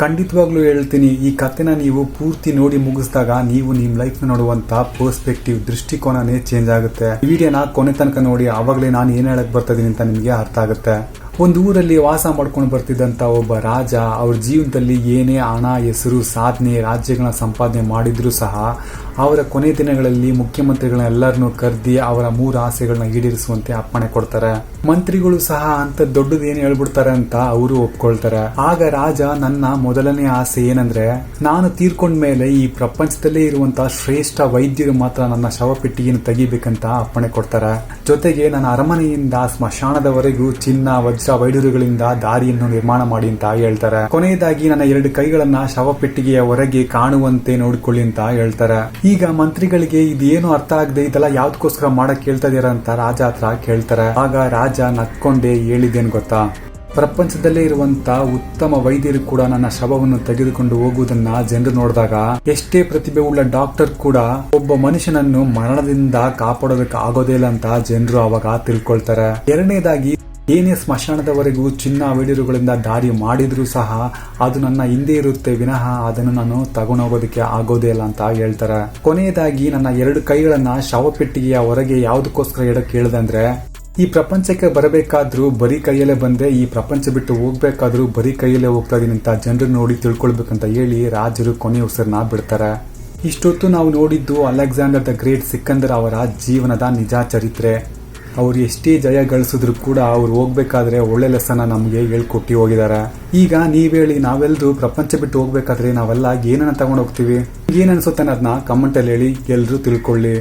ಖಂಡಿತವಾಗ್ಲೂ ಹೇಳ್ತೀನಿ, ಈ ಕತೆನ ನೀವು ಪೂರ್ತಿ ನೋಡಿ ಮುಗಿಸಿದಾಗ ನೀವು ನಿಮ್ಮ ಲೈಫ್ ನೋಡುವಂತ ಪರ್ಸ್ಪೆಕ್ಟಿವ್ ದೃಷ್ಟಿಕೋನನೇ ಚೇಂಜ್ ಆಗುತ್ತೆ. ಈ ವಿಡಿಯೋನ ಕೊನೆ ತನಕ ನೋಡಿ, ಆವಾಗಲೇ ನಾನು ಏನು ಹೇಳಕ್ ಬರ್ತಿದ್ದೀನಿ ಅಂತ ನಿಮಗೆ ಅರ್ಥ ಆಗುತ್ತೆ. ಒಂದು ಊರಲ್ಲಿ ವಾಸ ಮಾಡ್ಕೊಂಡು ಬರ್ತಿದ್ದಂತ ಒಬ್ಬ ರಾಜ, ಅವ್ರ ಜೀವನದಲ್ಲಿ ಏನೇ ಹಣ, ಹೆಸರು, ಸಾಧನೆ, ರಾಜ್ಯಗಳನ್ನ ಸಂಪಾದನೆ ಮಾಡಿದ್ರು ಸಹ ಅವರ ಕೊನೆ ದಿನಗಳಲ್ಲಿ ಮುಖ್ಯಮಂತ್ರಿಗಳನ್ನ ಎಲ್ಲರನ್ನೂ ಕರೆದಿ ಅವರ ಮೂರು ಆಸೆಗಳನ್ನ ಈಡೇರಿಸುವಂತೆ ಅಪ್ಪಣೆ ಕೊಡ್ತಾರೆ. ಮಂತ್ರಿಗಳು ಸಹ ಅಂತ ದೊಡ್ಡದು ಏನ್ ಹೇಳ್ಬಿಡ್ತಾರೆ ಅಂತ ಅವರು ಒಪ್ಕೊಳ್ತಾರೆ. ಆಗ ರಾಜ, ನನ್ನ ಮೊದಲನೇ ಆಸೆ ಏನಂದ್ರೆ, ನಾನು ತೀರ್ಕೊಂಡ್ಮೇಲೆ ಈ ಪ್ರಪಂಚದಲ್ಲೇ ಇರುವಂತಹ ಶ್ರೇಷ್ಠ ವೈದ್ಯರು ಮಾತ್ರ ನನ್ನ ಶವಪೆಟ್ಟಿಗೆಯನ್ನು ತೆಗಿಬೇಕಂತ ಅಪ್ಪಣೆ ಕೊಡ್ತಾರೆ. ಜೊತೆಗೆ ನನ್ನ ಅರಮನೆಯಿಂದ ಸ್ಮಶಾನದವರೆಗೂ ಚಿನ್ನ, ವಜ್ರ ವೈಡೂರುಗಳಿಂದ ದಾರಿಯನ್ನು ನಿರ್ಮಾಣ ಮಾಡಿ ಅಂತ ಹೇಳ್ತಾರೆ. ಕೊನೆಯದಾಗಿ ನನ್ನ ಎರಡು ಕೈಗಳನ್ನ ಶವ ಪೆಟ್ಟಿಗೆಯ ಹೊರಗೆ ಕಾಣುವಂತೆ ನೋಡಿಕೊಳ್ಳಿ ಅಂತ ಹೇಳ್ತಾರೆ. ಈಗ ಮಂತ್ರಿಗಳಿಗೆ ಇದೇನು ಅರ್ಥ ಆಗದೆ ಇದೆಲ್ಲ ಯಾವ್ದಕ್ಕೋಸ್ಕರ ಮಾಡಕ್ ಕೇಳ್ತಾ ಇದೀರ ಅಂತ ರಾಜ ಹತ್ರ ಕೇಳ್ತಾರೆ. ಆಗ ರಾಜ ನಕ್ಕೊಂಡೆ ಹೇಳಿದೇನ್ ಗೊತ್ತಾ? ಪ್ರಪಂಚದಲ್ಲೇ ಇರುವಂತ ಉತ್ತಮ ವೈದ್ಯರು ಕೂಡ ನನ್ನ ಶವವನ್ನು ತೆಗೆದುಕೊಂಡು ಹೋಗುವುದನ್ನ ಜನರು ನೋಡಿದಾಗ ಎಷ್ಟೇ ಪ್ರತಿಭೆ ಉಳ್ಳ ಡಾಕ್ಟರ್ ಕೂಡ ಒಬ್ಬ ಮನುಷ್ಯನನ್ನು ಮರಣದಿಂದ ಕಾಪಾಡೋದಕ್ಕೆ ಆಗೋದೇ ಇಲ್ಲ ಅಂತ ಜನರು ಅವಾಗ ತಿಳ್ಕೊಳ್ತಾರೆ. ಎರಡನೇದಾಗಿ ಏನೇ ಸ್ಮಶಾನದವರೆಗೂ ಚಿನ್ನ ವೇಡಿರುಗಳಿಂದ ದಾರಿ ಮಾಡಿದರೂ ಸಹ ಅದು ನನ್ನ ಹಿಂದೆ ಇರುತ್ತೆ. ವಿನಃ ಅದನ್ನು ನಾನು ತಗೊಂಡೋಗೋದಕ್ಕೆ ಆಗೋದೇ ಇಲ್ಲ ಅಂತ ಹೇಳ್ತಾರೆ. ಕೊನೆಯದಾಗಿ ನನ್ನ ಎರಡು ಕೈಗಳನ್ನ ಶವಪೆಟ್ಟಿಗೆಯ ಹೊರಗೆ ಯಾವುದಕ್ಕೋಸ್ಕರ ಇಡಕ್ಕೆ ಹೇಳಿದಂದ್ರೆ ಈ ಪ್ರಪಂಚಕ್ಕೆ ಬರಬೇಕಾದ್ರೂ ಬರೀ ಕೈಯಲ್ಲೇ ಬಂದೆ, ಈ ಪ್ರಪಂಚ ಬಿಟ್ಟು ಹೋಗ್ಬೇಕಾದ್ರೂ ಬರೀ ಕೈಯಲ್ಲೇ ಹೋಗ್ತಾ ಇದೀನಿ ಅಂತ ಜನರು ನೋಡಿ ತಿಳ್ಕೊಳ್ಬೇಕಂತ ಹೇಳಿ ರಾಜರು ಕೊನೆ ಉಸಿರನ್ನ ಬಿಡ್ತಾರೆ. ಇಷ್ಟೊತ್ತು ನಾವು ನೋಡಿದ್ದು ಅಲೆಕ್ಸಾಂಡರ್ ದ ಗ್ರೇಟ್ ಸಿಕ್ಕಂದರ್ ಅವರ ಜೀವನದ ನಿಜ ಚರಿತ್ರೆ. ಅವ್ರು ಎಷ್ಟೇ ಜಯ ಗಳಿಸಿದ್ರು ಕೂಡ ಅವ್ರು ಹೋಗ್ಬೇಕಾದ್ರೆ ಒಳ್ಳೆ ಲೆಸನ ನಮಗೆ ಹೇಳ್ಕೊಟ್ಟಿ ಹೋಗಿದ್ದಾರೆ ಈಗ ನೀವ್ ಹೇಳಿ ನಾವೆಲ್ಲರೂ ಪ್ರಪಂಚ ಬಿಟ್ಟು ಹೋಗ್ಬೇಕಾದ್ರೆ ನಾವೆಲ್ಲ ಏನನ್ನ ತಗೊಂಡು ಹೋಗ್ತೀವಿ? ಏನ್ ಅನ್ಸುತ್ತೆ ಅನ್ನೋದನ್ನ ಕಮೆಂಟ್ ಅಲ್ಲಿ ಹೇಳಿ, ಎಲ್ರು ತಿಳ್ಕೊಳ್ಳಿ.